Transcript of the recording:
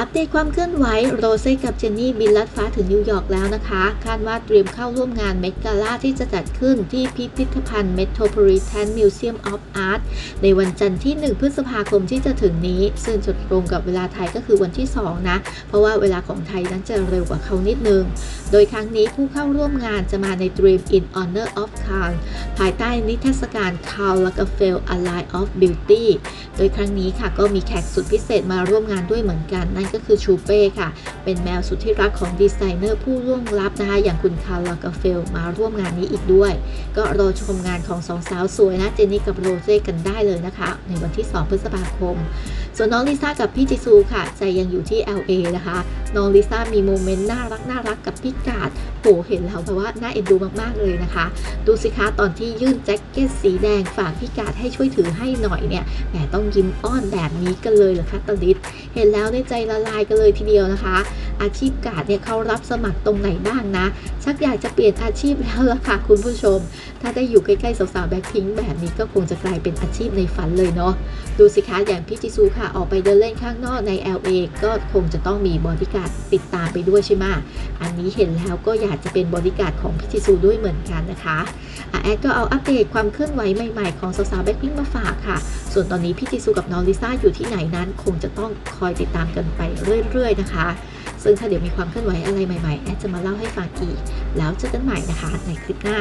อัปเดตความเคลื่อนไหวโรเซ่กับเจนนี่บินลัดฟ้าถึงนิวยอร์กแล้วนะคะ คาดว่าเตรียมเข้าร่วมงานเมกาล่าที่จะจัดขึ้นที่พิพิธภัณฑ์ Metropolitan Museum of Art ในวันจันทร์ที่ 1 พฤษภาคมที่จะถึงนี้ ซึ่งจะตรงกับเวลาไทยก็คือวันที่ 2 นะ เพราะว่าเวลาของไทยนั้นจะเร็วกว่าเขานิดนึง โดยครั้งนี้ผู้เข้าร่วมงานจะมาใน Dream in Honor of Carl ภายใต้นิทรรศการ Carl Lagerfeld A Line of Beauty โดยครั้งนี้ค่ะก็มีแขกสุดพิเศษมาร่วมงานด้วยเหมือนกันนั่นก็คือชูเป้ค่ะ เป็นแมวสุดที่รักของดีไซเนอร์ผู้ล่วงลับนะคะ อย่างคุณคาร์ลกาเฟลมาร่วมงานนี้อีกด้วย ก็รอชมงานของสองสาวสวยนะเจนนี่กับโรเซ่กันได้เลยนะคะ ในวันที่ 2 พฤษภาคม ส่วนน้องลิซ่ากับพี่จิซูค่ะ ใจยังอยู่ที่ LA นะคะ น้องลิซ่ามีโมเมนต์น่ารักน่ารักกับพี่กาดโหเห็นแล้วแบบว่าน่าเอ็นดูมากๆเลยนะคะ ดูสิคะตอนที่ยื่นแจ็คเก็ตสีแดงฝากพี่กาดให้ช่วยถือให้หน่อยเนี่ยแหมต้องยิ้มอ้อนแบบนี้กันเลยเหรอคะตลิด เห็นแล้วในใจละลายกันเลยทีเดียวนะคะ อาชีพการ์ดเนี่ยเขารับสมัครตรงไหนบ้างนะ ชักอยากจะเปลี่ยนอาชีพแล้วล่ะค่ะคุณผู้ชม ถ้าได้อยู่ใกล้ๆสาวๆแบ็คพิงค์แบบนี้ก็คงจะกลายเป็นอาชีพในฝันเลยเนาะดูสิคะอย่างพี่จิซูค่ะออกไปเดินเล่นข้างนอกใน LA ก็คงจะต้องมีบอดี้การ์ดติดตามไปด้วยใช่ไหมอันนี้เห็นแล้วก็อยากจะเป็นบอดี้การ์ดของพี่จิซูด้วยเหมือนกันนะคะอะแอดก็เอาอัปเดตความเคลื่อนไหวใหม่ๆของสาวๆแบ็คพิงค์มาฝากค่ะ ส่วนตอนนี้พี่จิซูกับน้องลิซ่าอยู่ที่ไหนนั้น คงจะต้องคอยติดตามกันไปเรื่อยๆนะคะ ซึ่งถ้าเดี๋ยวมีความเคลื่อนไหวอะไรใหม่ๆแอดจะมาเล่าให้ฟังอีกแล้วเจอกันใหม่นะคะในคลิปหน้า